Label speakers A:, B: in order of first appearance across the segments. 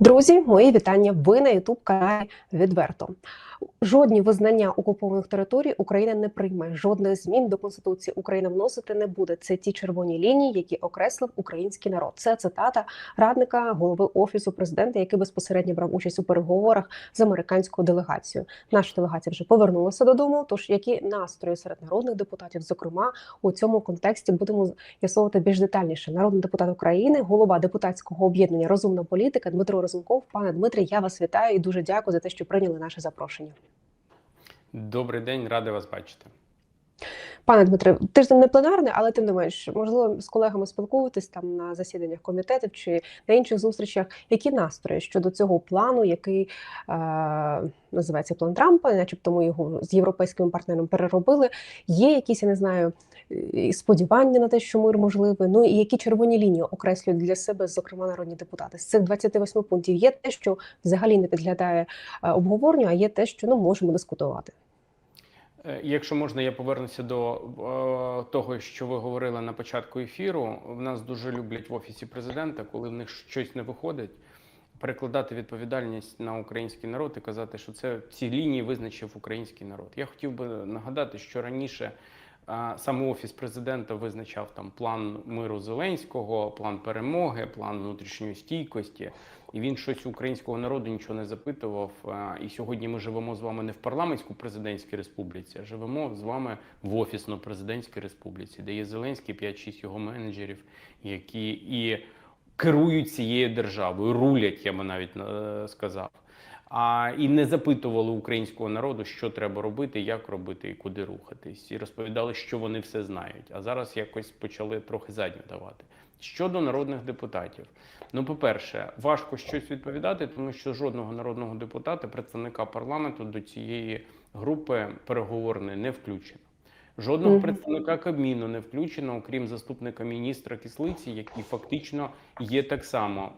A: Друзі, мої вітання. Ви на Ютуб каналі відверто. Жодні визнання окупованих територій Україна не прийме. Жодних змін до конституції Україна вносити не буде. Це ті червоні лінії, які окреслив український народ. Це цитата радника голови офісу президента, який безпосередньо брав участь у переговорах з американською делегацією. Наша делегація вже повернулася додому. Тож які настрої серед народних депутатів, зокрема у цьому контексті, будемо з'ясовувати більш детальніше. Народний депутат України, голова депутатського об'єднання Розумна політика Дмитро Розумков. Пане Дмитре, я вас вітаю і дуже дякую за те, що прийняли наше запрошення.
B: Добрий день, радий вас бачити.
A: Пане Дмитре, тиждень не пленарний, але тим не менш, можливо, з колегами спілкуєтесь там на засіданнях комітетів чи на інших зустрічах. Які настрої щодо цього плану, який е, називається план Трампа, начебто ми його з європейським партнером переробили. Є якісь, я не знаю, сподівання на те, що мир можливий. Ну і які червоні лінії окреслюють для себе, зокрема народні депутати. З цих 28 пунктів є те, що взагалі не підглядає е, обговоренню, а є те, що ну можемо дискутувати.
B: Е, Якщо можна, я повернуся до е, того, що ви говорили на початку ефіру. В нас дуже люблять в офісі президента, коли в них щось не виходить, перекладати відповідальність на український народ і казати, що це ці лінії визначив український народ. Я хотів би нагадати, що раніше саме офіс президента визначав там план миру Зеленського, план перемоги, план внутрішньої стійкості. І він щось українського народу нічого не запитував. І сьогодні ми живемо з вами не в парламентсько-президентській республіці, а живемо з вами в офісно-президентській республіці, де є Зеленський, 5-6 його менеджерів, які і керують цією державою, рулять, я би навіть е, сказав. А і не запитували українського народу, що треба робити, як робити і куди рухатись, і розповідали, що вони все знають. А зараз якось почали трохи задню давати. Щодо народних депутатів, ну по-перше, важко щось відповідати, тому що жодного народного депутата, представника парламенту до цієї групи переговорної не включено. Жодного
A: Мгм.
B: представника Кабміну не включено, окрім заступника міністра Кислиці, який фактично є так само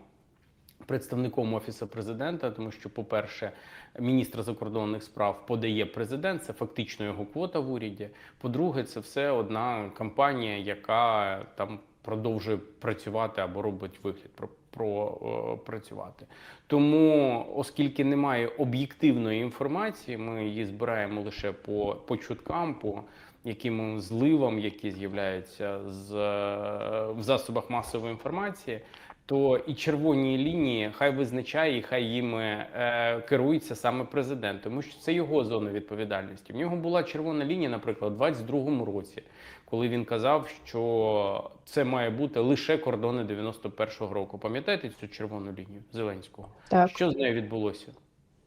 B: представником офісу президента, тому що, по-перше, міністр закордонних справ подає президент, це фактично його квота в уряді. По-друге, це все одна компанія, яка там продовжує працювати або робить вигляд про, про е, працювати. Тому, оскільки немає об'єктивної інформації, ми її збираємо лише по, по чуткам, по яким зливам, які з'являються з е, в засобах масової інформації. То і червоні лінії хай визначає, і хай їми е, керується саме президент, тому що це його зона відповідальності. В нього була червона лінія, наприклад, у 22-му році, коли він казав, що це має бути лише кордони 91-го року. Пам'ятаєте цю червону лінію Зеленського?
A: Так.
B: Що з нею відбулося?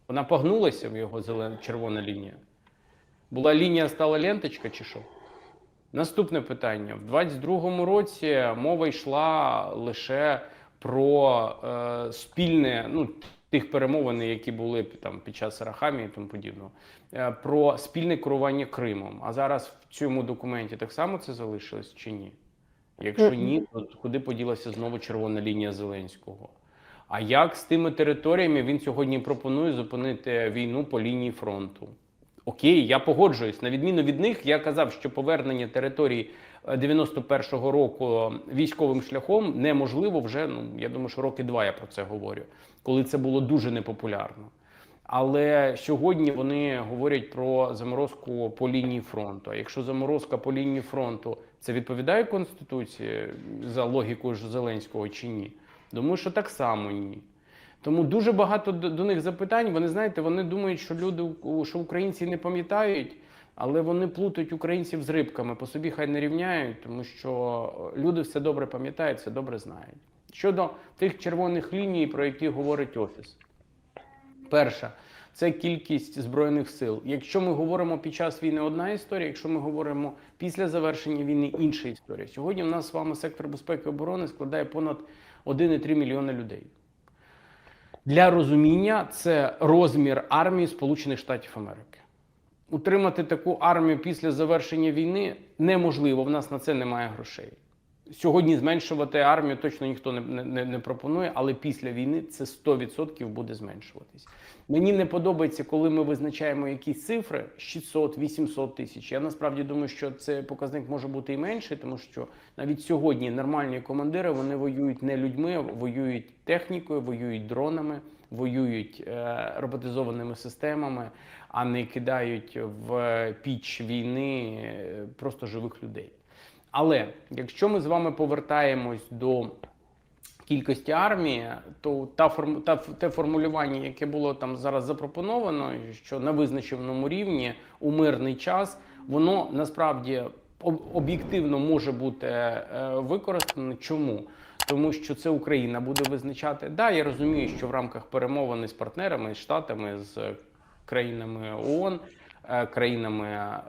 B: Вона погнулася в його зелена червона лінія. Була лінія, стала ленточка чи що? Наступне питання: в 22-му році мова йшла лише про е, спільне, ну тих перемовин, які були там під час Рахамії і тому подібного, е, про спільне керування Кримом. А зараз в цьому документі так само це залишилось чи ні? Якщо ні, то куди поділася знову червона лінія Зеленського? А як з тими територіями він сьогодні пропонує зупинити війну по лінії фронту? Окей, я погоджуюсь. На відміну від них, я казав, що повернення території е, 91-го року військовим шляхом неможливо вже. Ну я думаю, що роки два я про це говорю, коли це було дуже непопулярно. Але сьогодні вони говорять про заморозку по лінії фронту. А якщо заморозка по лінії фронту це відповідає конституції за логікою Зеленського чи ні? Думаю, що так само ні. Тому дуже багато до, до них запитань. Вони знаєте, вони думають, що люди що українці не пам'ятають, але вони плутають українців з рибками. По собі хай не рівняють, тому що люди все добре пам'ятають, все добре знають. Щодо тих червоних ліній, про які говорить офіс. Перша це кількість збройних сил. Якщо ми говоримо під час війни, одна історія. Якщо ми говоримо після завершення війни, інша історія. Сьогодні в нас з вами сектор безпеки і оборони складає понад 1,3 мільйона людей. Для розуміння це розмір армії Сполучених Штатів Америки. Утримати таку армію після завершення війни неможливо. В нас на це немає грошей. Сьогодні зменшувати армію точно ніхто не, не, не пропонує, але після війни це 100% буде зменшуватись. Мені не подобається, коли ми визначаємо якісь цифри 600, 800 тисяч. Я насправді думаю, що цей показник може бути і менший, тому що навіть сьогодні нормальні командири вони воюють не людьми, воюють технікою, воюють дронами, воюють е, роботизованими системами, а не кидають в піч війни е, просто живих людей. Але якщо ми з вами повертаємось до кількості армії, то та форм та те формулювання, яке було там зараз запропоновано, що на визначеному рівні у мирний час, воно насправді об- об'єктивно може бути е, використано. Чому? Тому що це Україна буде визначати. Да, я розумію, що в рамках перемовини з партнерами, з штатами, з країнами ООН, е, країнами е,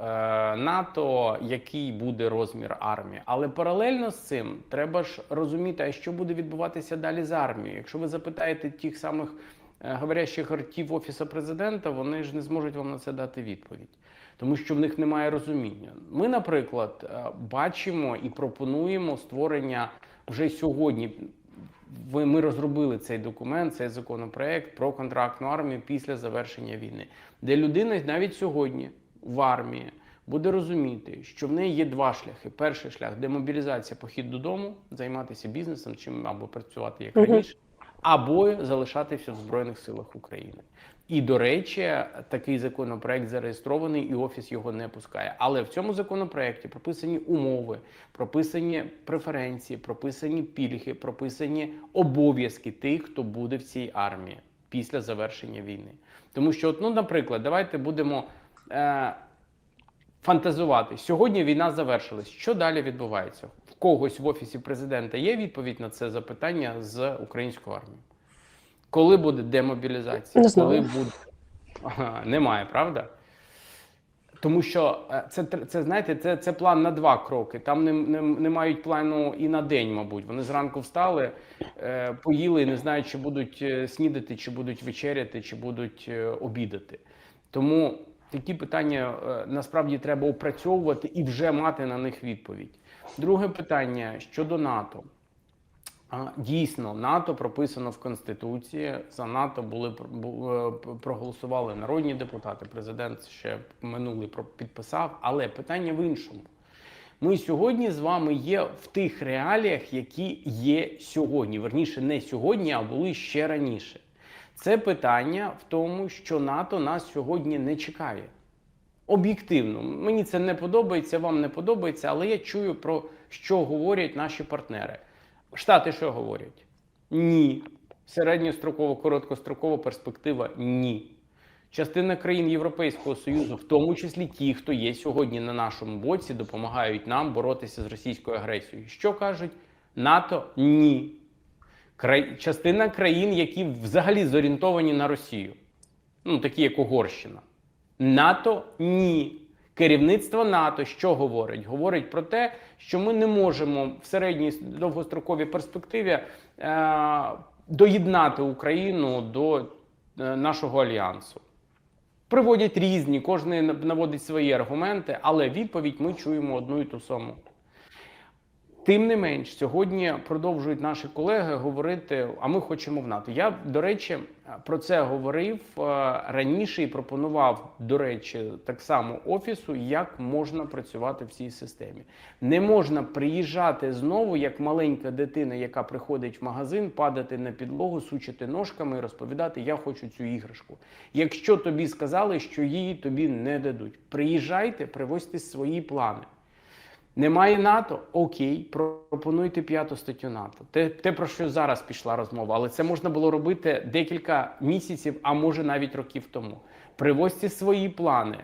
B: НАТО, який буде розмір армії. Але паралельно з цим треба ж розуміти, а що буде відбуватися далі з армією. Якщо ви запитаєте тих самих е, говорящих ртів офісу президента, вони ж не зможуть вам на це дати відповідь. Тому що в них немає розуміння. Ми, наприклад, е, бачимо і пропонуємо створення вже сьогодні. Ми розробили цей документ, цей законопроект про контрактну армію після завершення війни, де людина навіть сьогодні в армії буде розуміти, що в неї є два шляхи: перший шлях демобілізація, похід додому, займатися бізнесом чим або працювати як раніше, або залишатися в Збройних силах України. І до речі, такий законопроект зареєстрований, і офіс його не пускає. Але в цьому законопроекті прописані умови, прописані преференції, прописані пільги, прописані обов'язки тих, хто буде в цій армії після завершення війни. Тому що, от, ну, наприклад, давайте будемо е, фантазувати. Сьогодні війна завершилась. Що далі відбувається? Когось в офісі президента є відповідь на це запитання з української армії. Коли буде демобілізація?
A: Не знаю.
B: Коли буде ага, немає, правда? Тому що е, це, це знаєте, це, це план на два кроки. Там не, не, не мають плану і на день, мабуть. Вони зранку встали, е, поїли і не знають, чи будуть е, снідати, чи будуть вечеряти, чи будуть е, обідати. Тому такі питання е, насправді треба опрацьовувати і вже мати на них відповідь. Друге питання щодо НАТО. Дійсно, НАТО прописано в Конституції. За НАТО були е, проголосували народні депутати. Президент ще минулий підписав. Але питання в іншому. Ми сьогодні з вами є в тих реаліях, які є сьогодні. Верніше, не сьогодні, а були ще раніше. Це питання в тому, що НАТО нас сьогодні не чекає. Об'єктивно, мені це не подобається, вам не подобається, але я чую про що говорять наші партнери. Штати що говорять? Ні. Середньострокова, короткострокова перспектива ні. Частина країн Європейського Союзу, в тому числі ті, хто є сьогодні на нашому боці, допомагають нам боротися з російською агресією. Що кажуть? НАТО ні. Край... Частина країн, які взагалі зорієнтовані на Росію, ну такі як Угорщина. НАТО ні. Керівництво НАТО що говорить? Говорить про те, що ми не можемо в середній довгостроковій перспективі е, доєднати Україну до е, нашого альянсу. Приводять різні, кожен наводить свої аргументи, але відповідь ми чуємо одну і ту саму. Тим не менш, сьогодні продовжують наші колеги говорити, а ми хочемо в НАТО. Я, до речі, про це говорив е, раніше і пропонував, до речі, так само офісу, як можна працювати в цій системі. Не можна приїжджати знову, як маленька дитина, яка приходить в магазин, падати на підлогу, сучити ножками і розповідати: Я хочу цю іграшку. Якщо тобі сказали, що її тобі не дадуть, приїжджайте, привозьте свої плани. Немає НАТО? Окей, пропонуйте п'яту статтю НАТО. Те, те, про що зараз пішла розмова, але це можна було робити декілька місяців, а може навіть років тому. Привозьте свої плани.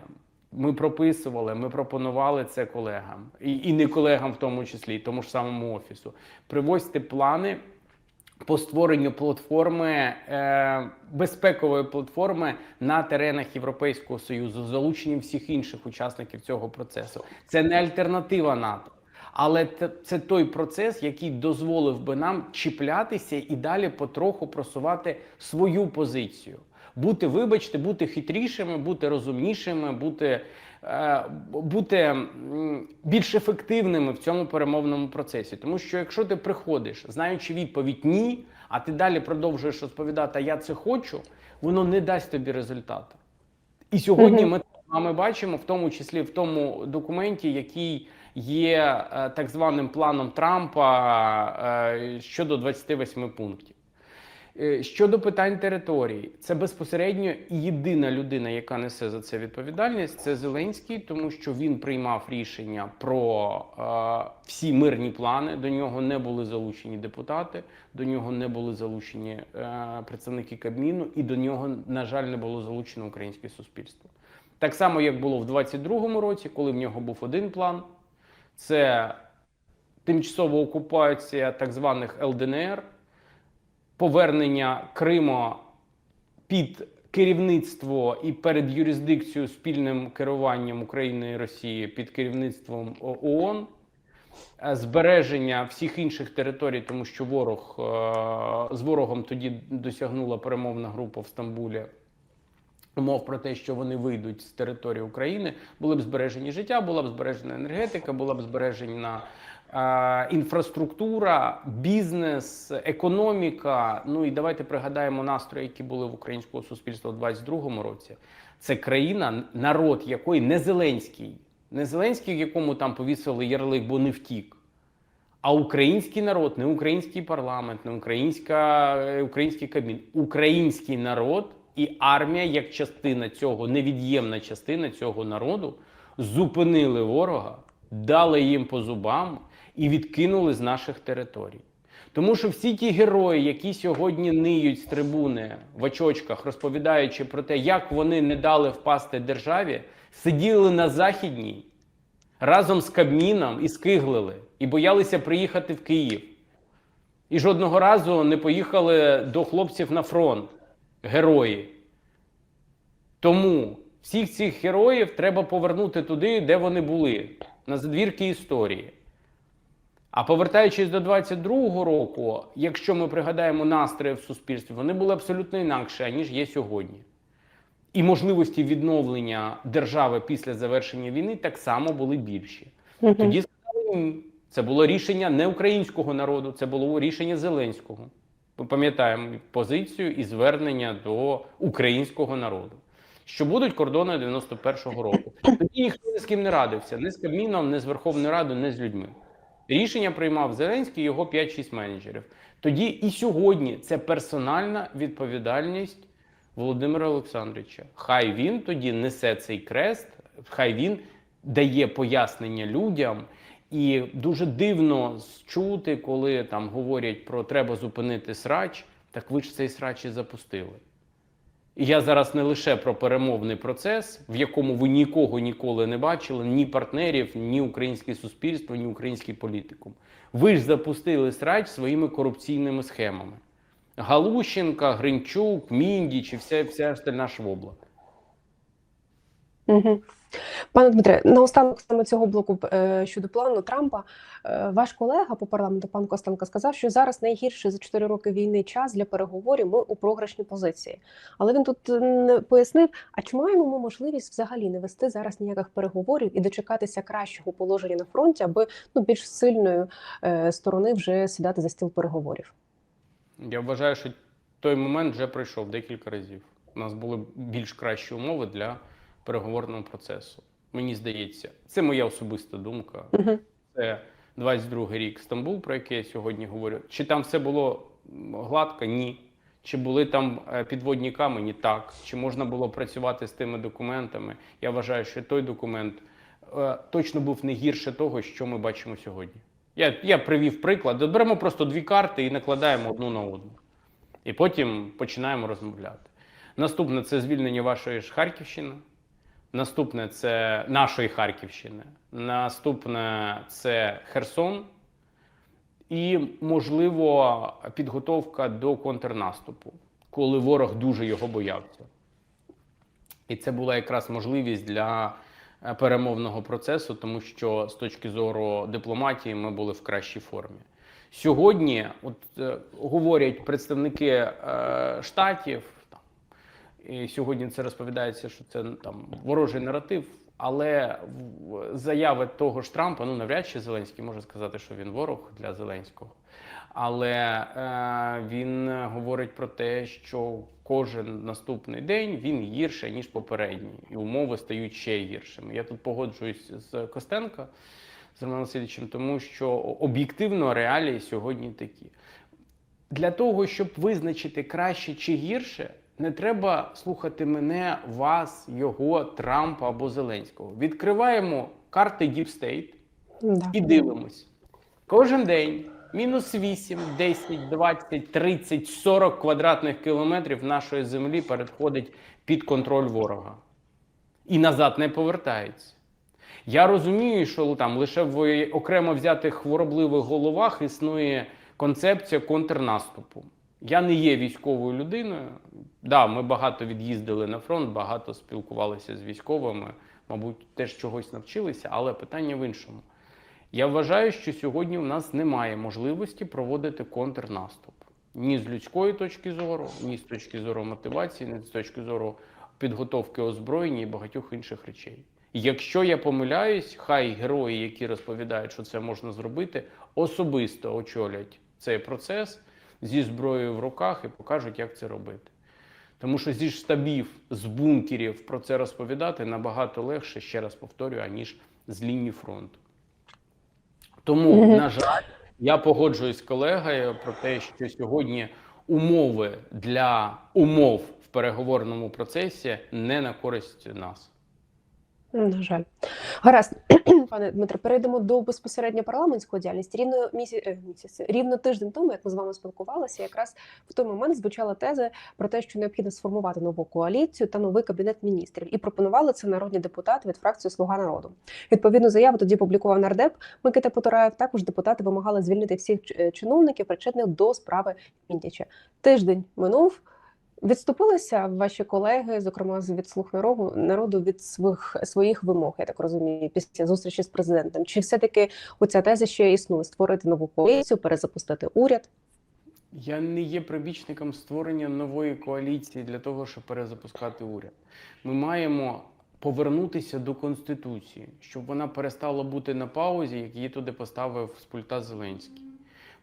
B: Ми прописували, ми пропонували це колегам, і, і не колегам в тому числі, і тому ж самому офісу. Привозьте плани по створенню платформи е, безпекової платформи на теренах Європейського союзу, залученням всіх інших учасників цього процесу. Це не альтернатива НАТО. Але це, той процес, який дозволив би нам чіплятися і далі потроху просувати свою позицію. Бути, вибачте, бути хитрішими, бути розумнішими, бути бути більш ефективними в цьому перемовному процесі. Тому що якщо ти приходиш, знаючи відповідь ні, а ти далі продовжуєш розповідати, я це хочу, воно не дасть тобі результату. І сьогодні ми з вами бачимо, в тому числі в тому документі, який є е, так званим планом Трампа е, щодо 28 пунктів. Е, Щодо питань території, це безпосередньо єдина людина, яка несе за це відповідальність, це Зеленський, тому що він приймав рішення про е, всі мирні плани. До нього не були залучені депутати, до нього не були залучені е, представники Кабміну, і до нього, на жаль, не було залучено українське суспільство. Так само, як було в 22-му році, коли в нього був один план, це тимчасова окупація так званих ЛДНР повернення Криму під керівництво і перед юрисдикцією спільним керуванням України і Росії під керівництвом ООН, е, збереження всіх інших територій, тому що ворог е, з ворогом тоді досягнула перемовна група в Стамбулі. Умов про те, що вони вийдуть з території України, були б збережені життя, була б збережена енергетика, була б збережена інфраструктура, бізнес, економіка. Ну і давайте пригадаємо настрої, які були в українського суспільства у 22-му році. Це країна, народ якої не Зеленський, не Зеленський, якому там повісили ярлик, бо не втік. А український народ, не український парламент, не українська, е, український кабмін, український народ і армія, як частина цього, невід'ємна частина цього народу, зупинили ворога, дали їм по зубам і відкинули з наших територій. Тому що всі ті герої, які сьогодні ниють з трибуни в очочках, розповідаючи про те, як вони не дали впасти державі, сиділи на західній разом з Кабміном і скиглили, і боялися приїхати в Київ. І жодного разу не поїхали до хлопців на фронт, герої. Тому всіх цих героїв треба повернути туди, де вони були, на задвірки історії. А повертаючись до 22-го року, якщо ми пригадаємо настрої в суспільстві, вони були абсолютно інакші, ніж є сьогодні. І можливості відновлення держави після завершення війни так само були більші.
A: Мгм.
B: Тоді сказали ні. Це було рішення не українського народу, це було рішення Зеленського. Ми пам'ятаємо позицію і звернення до українського народу. Що будуть кордони 91-го року. Тоді ніхто ні з ким не радився, ні з Кабміном, ні з Верховною Радою, ні з людьми. Рішення приймав Зеленський і його 5-6 менеджерів. Тоді і сьогодні це персональна відповідальність Володимира Олександровича. Хай він тоді несе цей крест, хай він дає пояснення людям. І дуже дивно чути, коли там говорять про треба зупинити срач, так ви ж цей срач і запустили. І я зараз не лише про перемовний процес, в якому ви нікого ніколи не бачили, ні партнерів, ні українське суспільство, ні український політикум. Ви ж запустили срач своїми корупційними схемами. Галущенка, Гринчук, Міндіч і вся, вся остальна швобла.
A: Пане Дмитре, наостанок саме цього блоку е, щодо плану Трампа, е, ваш колега по парламенту, пан Костенко, сказав, що зараз найгірший за 4 роки війни час для переговорів. Ми у програшній позиції. Але він тут е, не пояснив: а чи маємо ми можливість взагалі не вести зараз ніяких переговорів і дочекатися кращого положення на фронті, аби ну більш сильної е, сторони вже сідати за стіл переговорів?
B: Я вважаю, що той момент вже пройшов декілька разів. У нас були більш кращі умови для переговорного процесу. Мені здається, це моя особиста думка.
A: Угу.
B: Це 22 рік Стамбул, про який я сьогодні говорю. Чи там все було гладко? Ні. Чи були там е, підводні камені? Так. Чи можна було працювати з тими документами? Я вважаю, що той документ е, точно був не гірше того, що ми бачимо сьогодні. Я, я привів приклад. Беремо просто дві карти і накладаємо одну на одну. І потім починаємо розмовляти. Наступне це звільнення вашої ж Харківщини. Наступне це нашої Харківщини. Наступне це Херсон. І, можливо, підготовка до контрнаступу, коли ворог дуже його боявся. І це була якраз можливість для е, перемовного процесу, тому що з точки зору дипломатії ми були в кращій формі. Сьогодні, от е, говорять представники е, штатів, і сьогодні це розповідається, що це там ворожий наратив. Але заяви того ж Трампа, ну навряд чи Зеленський може сказати, що він ворог для Зеленського. Але е, він говорить про те, що кожен наступний день він гірше, ніж попередній, і умови стають ще гіршими. Я тут погоджуюсь з Костенко, з Романом Васильовичем, тому що об'єктивно реалії сьогодні такі. Для того, щоб визначити краще чи гірше, не треба слухати мене, вас, його, Трампа або Зеленського. Відкриваємо карти Deep State
A: Да.
B: і дивимось. Кожен день мінус 8, 10, 20, 30, 40 квадратних кілометрів нашої землі переходить під контроль ворога. І назад не повертається. Я розумію, що там лише в окремо взятих хворобливих головах існує концепція контрнаступу. Я не є військовою людиною. Да, ми багато від'їздили на фронт, багато спілкувалися з військовими, мабуть, теж чогось навчилися, але питання в іншому. Я вважаю, що сьогодні в нас немає можливості проводити контрнаступ ні з людської точки зору, ні з точки зору мотивації, ні з точки зору підготовки озброєння і багатьох інших речей. Якщо я помиляюсь, хай герої, які розповідають, що це можна зробити, особисто очолять цей процес зі зброєю в руках і покажуть, як це робити. Тому що зі штабів, з бункерів про це розповідати набагато легше, ще раз повторюю, аніж з лінії фронту. Тому, на жаль, я погоджуюсь з колегою про те, що сьогодні умови для умов в переговорному процесі не на користь нас.
A: На жаль, гаразд, пане Дмитре, перейдемо до безпосередньо парламентської діяльності. Рівно місяць, місяць рівно тиждень тому, як ми з вами спілкувалися, якраз в той момент звучала теза про те, що необхідно сформувати нову коаліцію та новий кабінет міністрів, і пропонували це народні депутати від фракції Слуга народу. Відповідну заяву тоді публікував нардеп Микита Потураєв. Також депутати вимагали звільнити всіх чиновників, причетних до справи Міндіча. Тиждень минув. Відступилися ваші колеги, зокрема з від слуг народу народу від своїх своїх вимог, я так розумію, після зустрічі з президентом. Чи все-таки оця теза ще існує створити нову коаліцію, перезапустити уряд?
B: Я не є прибічником створення нової коаліції для того, щоб перезапускати уряд. Ми маємо повернутися до конституції, щоб вона перестала бути на паузі, як її туди поставив з пульта Зеленський.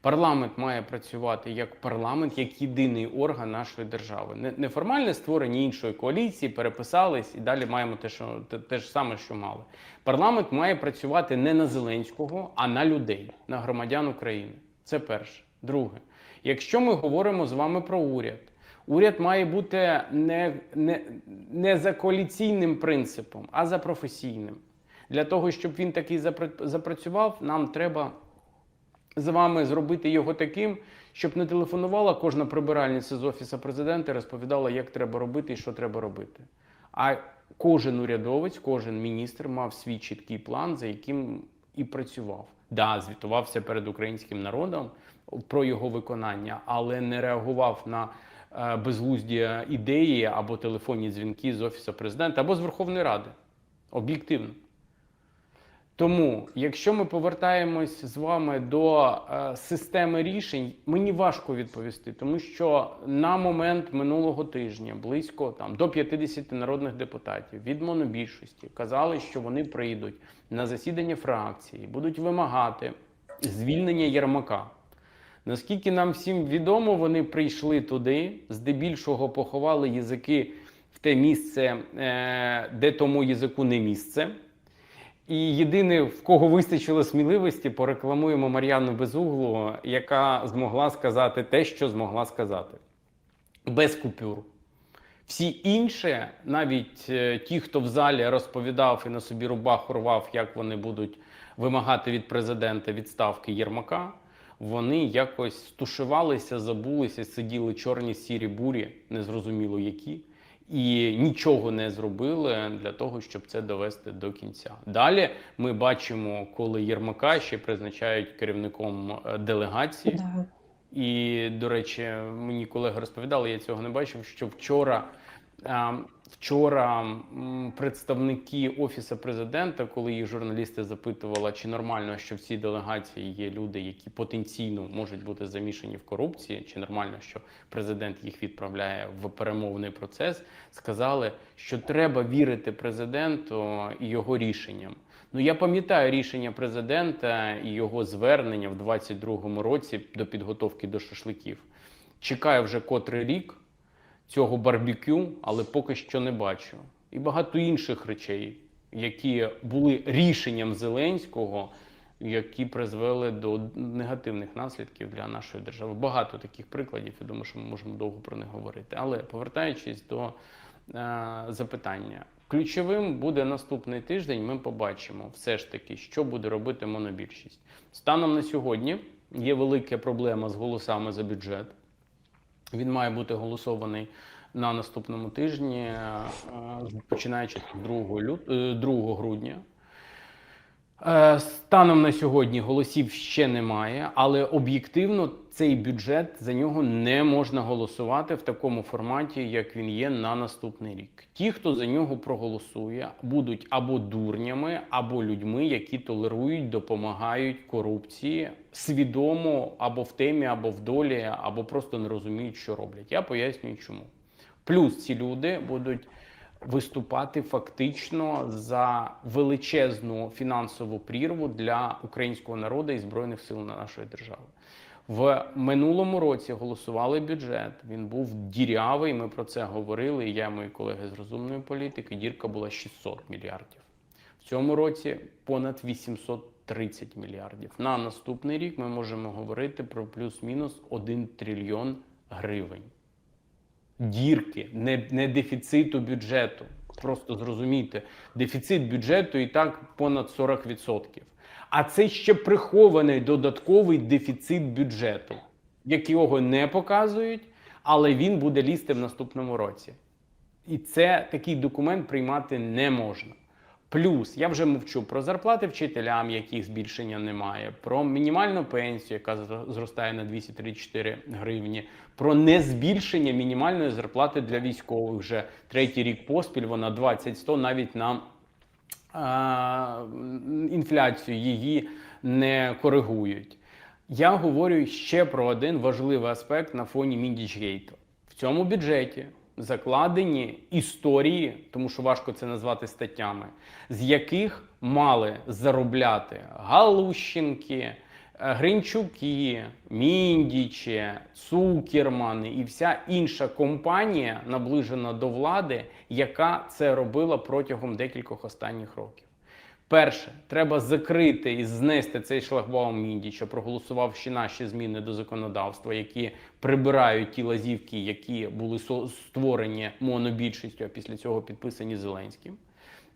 B: Парламент має працювати як парламент, як єдиний орган нашої держави. Не, не формальне створення іншої коаліції, переписались і далі маємо те, що те, те ж саме, що мали. Парламент має працювати не на Зеленського, а на людей, на громадян України. Це перше. Друге, якщо ми говоримо з вами про уряд, уряд має бути не, не, не за коаліційним принципом, а за професійним. Для того, щоб він такий запра- запрацював, нам треба з вами зробити його таким, щоб не телефонувала кожна прибиральниця з офісу президента і розповідала, як треба робити і що треба робити. А кожен урядовець, кожен міністр мав свій чіткий план, за яким і працював. Да, звітувався перед українським народом про його виконання, але не реагував на е, безглузді ідеї або телефонні дзвінки з офісу президента або з Верховної Ради. Об'єктивно. Тому, якщо ми повертаємось з вами до е, системи рішень, мені важко відповісти, тому що на момент минулого тижня близько там до 50 народних депутатів від монобільшості казали, що вони прийдуть на засідання фракції, будуть вимагати звільнення Єрмака. Наскільки нам всім відомо, вони прийшли туди, здебільшого поховали язики в те місце, е, де тому язику не місце. І єдине, в кого вистачило сміливості, порекламуємо Мар'яну Безуглу, яка змогла сказати те, що змогла сказати. Без купюр. Всі інші, навіть е, ті, хто в залі розповідав і на собі рубаху рвав, як вони будуть вимагати від президента відставки Єрмака, вони якось стушувалися, забулися, сиділи чорні сірі бурі, незрозуміло які, і нічого не зробили для того, щоб це довести до кінця. Далі ми бачимо, коли Єрмака ще призначають керівником е, делегації.
A: Да.
B: І, до речі, мені колеги розповідали, я цього не бачив, що вчора Е, Вчора представники офісу президента, коли їх журналісти запитували, чи нормально, що в цій делегації є люди, які потенційно можуть бути замішані в корупції, чи нормально, що президент їх відправляє в перемовний процес, сказали, що треба вірити президенту і його рішенням. Ну я пам'ятаю рішення президента і його звернення в 22-му році до підготовки до шашликів. Чекаю вже котрий рік цього барбекю, але поки що не бачу. І багато інших речей, які були рішенням Зеленського, які призвели до негативних наслідків для нашої держави. Багато таких прикладів. Я думаю, що ми можемо довго про них говорити. Але повертаючись до е, запитання, ключовим буде наступний тиждень. Ми побачимо все ж таки, що буде робити монобільшість. Станом на сьогодні є велика проблема з голосами за бюджет. Він має бути голосований на наступному тижні, е, починаючи з 2, лют... е, 2 грудня. Е, Станом на сьогодні голосів ще немає, але об'єктивно цей бюджет за нього не можна голосувати в такому форматі, як він є на наступний рік. Ті, хто за нього проголосує, будуть або дурнями, або людьми, які толерують, допомагають корупції свідомо або в темі, або в долі, або просто не розуміють, що роблять. Я пояснюю, чому. Плюс ці люди будуть виступати фактично за величезну фінансову прірву для українського народу і збройних сил нашої держави. В минулому році голосували бюджет. Він був дірявий. Ми про це говорили. і Я, і мої колеги з розумної політики. Дірка була 600 мільярдів. В цьому році понад 830 мільярдів. На наступний рік ми можемо говорити про плюс-мінус 1 трильйон гривень дірки, не, не дефіциту бюджету. Просто зрозумійте, дефіцит бюджету і так понад 40%. А це ще прихований додатковий дефіцит бюджету, якого не показують, але він буде лізти в наступному році. І це такий документ приймати не можна. Плюс я вже мовчу про зарплати вчителям, яких збільшення немає, про мінімальну пенсію, яка зростає на 234 гривні, про незбільшення мінімальної зарплати для військових вже третій рік поспіль. Вона 20-100 навіть на а, інфляцію її не коригують. Я говорю ще про один важливий аспект на фоні Міндічгейту. В цьому бюджеті закладені історії, тому що важко це назвати статтями, з яких мали заробляти Галущенки, е, Гринчуки, Міндічі, Цукермани і вся інша компанія, наближена до влади, яка це робила протягом декількох останніх років. Перше, треба закрити і знести цей шлагбаум Міндіча, проголосувавши наші зміни до законодавства, які прибирають ті лазівки, які були створені монобільшістю, а після цього підписані Зеленським.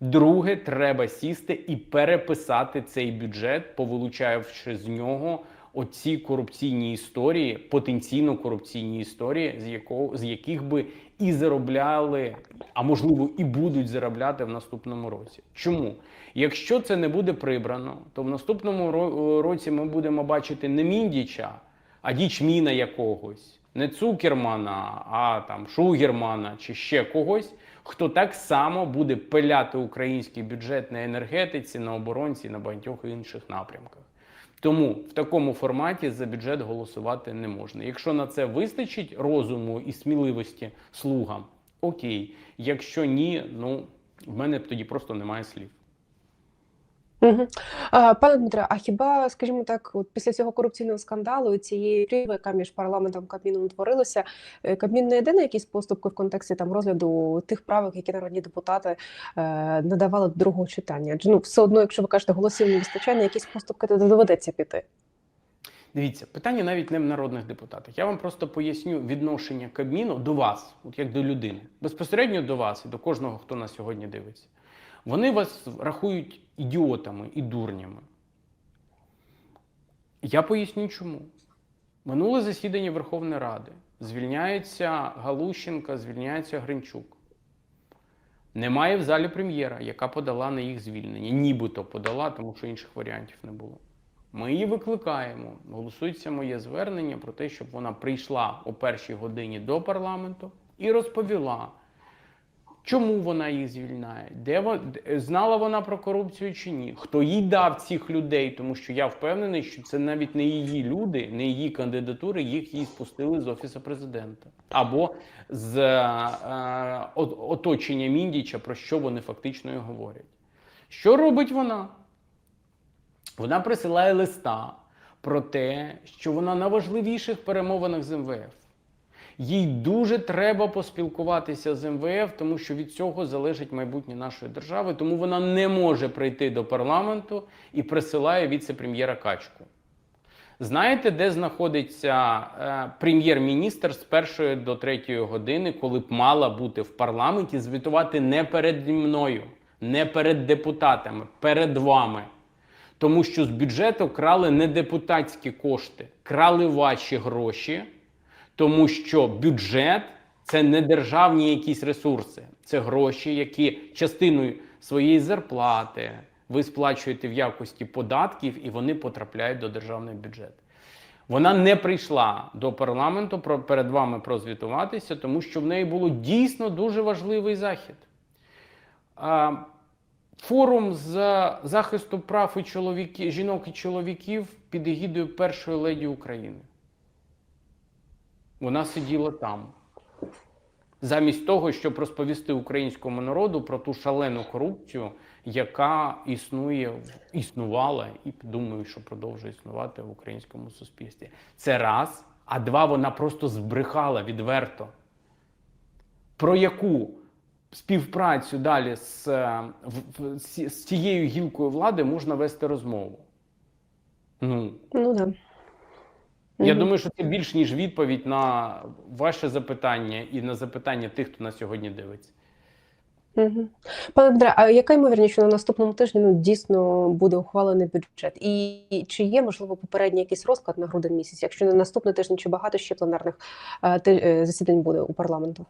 B: Друге, треба сісти і переписати цей бюджет, повилучаючи з нього оці корупційні історії, потенційно корупційні історії, з якого з яких би і заробляли, а можливо, і будуть заробляти в наступному році. Чому? Якщо це не буде прибрано, то в наступному році ми будемо бачити не Міндіча, а дічміна якогось, не Цукермана, а там Шугермана чи ще когось, хто так само буде пиляти український бюджет на енергетиці, на оборонці, на багатьох інших напрямках. Тому в такому форматі за бюджет голосувати не можна. Якщо на це вистачить розуму і сміливості слугам, окей. Якщо ні, ну в мене тоді просто немає слів.
A: Угу. Пане Дмитре, а хіба, скажімо так, от після цього корупційного скандалу і цієї прірви, яка між парламентом і Кабміном утворилася, е, Кабмін не йде на якісь поступки в контексті там розгляду тих правок, які народні депутати е, надавали до другого читання? Адже ну все одно, якщо ви кажете, голосів не вистачає, на якісь поступки то доведеться піти.
B: Дивіться, питання навіть не в народних депутатах. Я вам просто поясню відношення Кабміну до вас, от як до людини, безпосередньо до вас і до кожного, хто нас сьогодні дивиться. Вони вас рахують ідіотами і дурнями. Я поясню чому. Минуле засідання Верховної Ради звільняється Галущенка, звільняється Гринчук. Немає в залі прем'єра, яка подала на їх звільнення. Нібито подала, тому що інших варіантів не було. Ми її викликаємо. Голосується моє звернення про те, щоб вона прийшла о першій годині до парламенту і розповіла, Чому вона їх звільняє? Де вон- знала вона про корупцію чи ні? Хто їй дав цих людей? Тому що я впевнений, що це навіть не її люди, не її кандидатури, їх їй спустили з офісу президента або з е, от- оточення Міндіча, про що вони фактично і говорять. Що робить вона? Вона присилає листа про те, що вона на важливіших перемовинах з МВФ. Їй дуже треба поспілкуватися з МВФ, тому що від цього залежить майбутнє нашої держави. Тому вона не може прийти до парламенту і присилає віце-прем'єра Качку. Знаєте, де знаходиться е, прем'єр-міністр з першої до третьої години, коли б мала бути в парламенті, звітувати не перед мною, не перед депутатами, перед вами. Тому що з бюджету крали не депутатські кошти, крали ваші гроші, тому що бюджет це не державні якісь ресурси, це гроші, які частиною своєї зарплати ви сплачуєте в якості податків, і вони потрапляють до державного бюджету. Вона не прийшла до парламенту перед вами прозвітуватися, тому що в неї було дійсно дуже важливий захід. Форум з захисту прав і чоловіки, жінок і чоловіків під егідою першої леді України. Вона сиділа там. Замість того, щоб розповісти українському народу про ту шалену корупцію, яка існує, існувала і думаю, що продовжує існувати в українському суспільстві. Це раз. А два, вона просто збрехала відверто. Про яку співпрацю далі з, е, з, з цією гілкою влади можна вести розмову? Ну,
A: Ну да.
B: Я думаю, що це більш ніж відповідь на ваше запитання і на запитання тих, хто нас сьогодні дивиться.
A: Мгм. Пане Дмитре, а яка ймовірність, що на наступному тижні ну, дійсно буде ухвалений бюджет? І чи є, можливо, попередній якийсь розклад на грудень місяць? Якщо на наступний тиждень, чи багато ще пленарних е, ти- е, засідань буде у парламенту?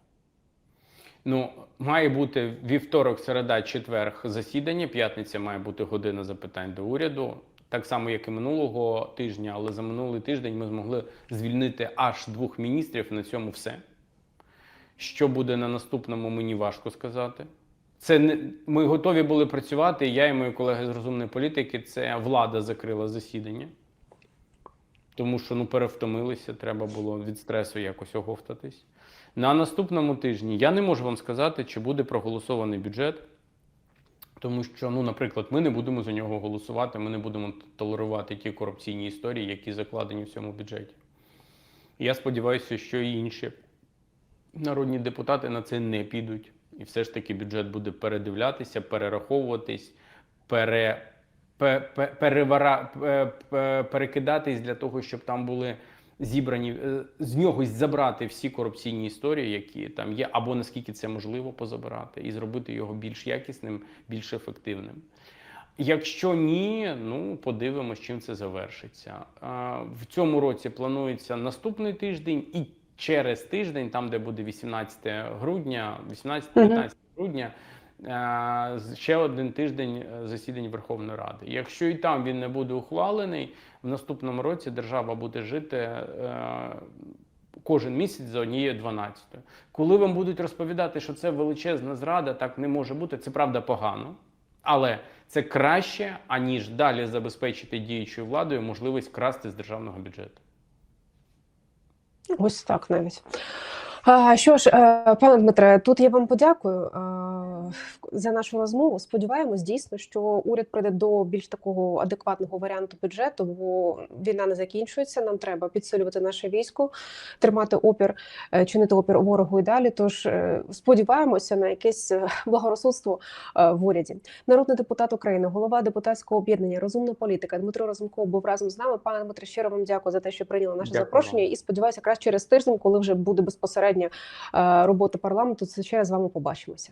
B: Ну, має бути вівторок, середа, четверг засідання. П'ятниця має бути година запитань до уряду. Так само, як і минулого тижня, але за минулий тиждень ми змогли звільнити аж двох міністрів. На цьому все. Що буде на наступному, мені важко сказати. Це не ми готові були працювати. Я і мої колеги з розумної політики. Це влада закрила засідання, тому що ну перевтомилися, треба було від стресу якось оговтатись. На наступному тижні я не можу вам сказати, чи буде проголосований бюджет, тому що, ну, наприклад, ми не будемо за нього голосувати, ми не будемо толерувати ті корупційні історії, які закладені в цьому бюджеті. Я сподіваюся, що і інші народні депутати на це не підуть. І все ж таки бюджет буде передивлятися, перераховуватись, пере, пе, пе, перевара, пе, пе, перекидатись для того, щоб там були зібрані е, з нього забрати всі корупційні історії, які там є, або наскільки це можливо позабирати, і зробити його більш якісним, більш ефективним. Якщо ні, ну подивимось, чим це завершиться. В цьому році планується наступний тиждень і через тиждень, там де буде 18 грудня, 18-15 грудня. е, Ще один тиждень е, засідань Верховної Ради. Якщо і там він не буде ухвалений, в наступному році держава буде жити е, кожен місяць за однією 12. Коли вам будуть розповідати, що це величезна зрада, так не може бути. Це правда погано, але це краще, аніж далі забезпечити діючою владою можливість красти з державного бюджету.
A: Ось так навіть. Що ж, е, пане Дмитре, тут я вам подякую е, за нашу розмову. Сподіваємось дійсно, що уряд прийде до більш такого адекватного варіанту бюджету, бо війна не закінчується. Нам треба підсилювати наше військо, тримати опір, е, чинити опір ворогу і далі. Тож е, сподіваємося на якесь е, благорозсудство в уряді. Народний депутат України, голова депутатського об'єднання Розумна політика Дмитро Розумков був разом з нами. Пане Дмитре, щиро вам дякую за те, що прийняли наше
B: Дякую
A: запрошення. І сподіваюся, якраз через тиждень, коли вже буде безпосередня робота парламенту, це ще раз з вами побачимося.